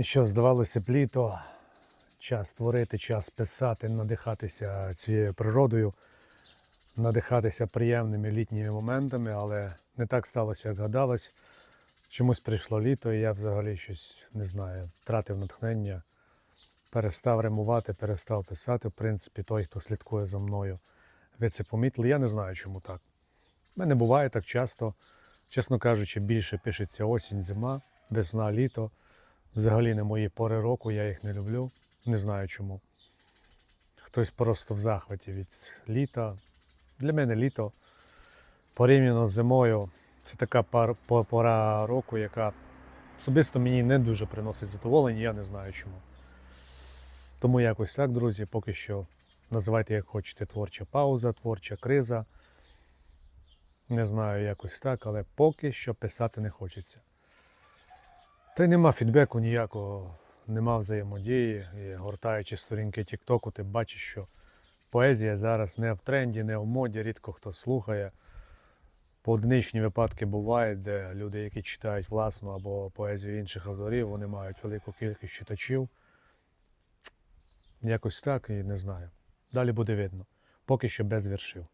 І що, здавалося б, літо, час творити, час писати, надихатися цією природою, надихатися приємними літніми моментами, але не так сталося, як гадалось. Чомусь прийшло літо, і я взагалі щось не знаю, втратив натхнення, перестав римувати, перестав писати. В принципі, той, хто слідкує за мною, ви це помітили. Я не знаю, чому так. У мене буває так часто, чесно кажучи, більше пишеться осінь, зима, весна, літо. Взагалі не мої пори року, я їх не люблю. Не знаю чому. Хтось просто в захваті від літа. Для мене літо порівняно з зимою це така пора року, яка особисто мені не дуже приносить задоволення, я не знаю чому. Тому якось так, друзі, поки що називайте як хочете творча пауза, творча криза. Не знаю, якось так, але поки що писати не хочеться. Та й нема фідбеку ніякого, нема взаємодії. І гортаючи сторінки Тіктоку, ти бачиш, що поезія зараз не в тренді, не в моді, рідко хто слухає. Поодиничні випадки бувають, де люди, які читають власну або поезію інших авторів, вони мають велику кількість читачів. Якось так і не знаю. Далі буде видно. Поки що без віршів.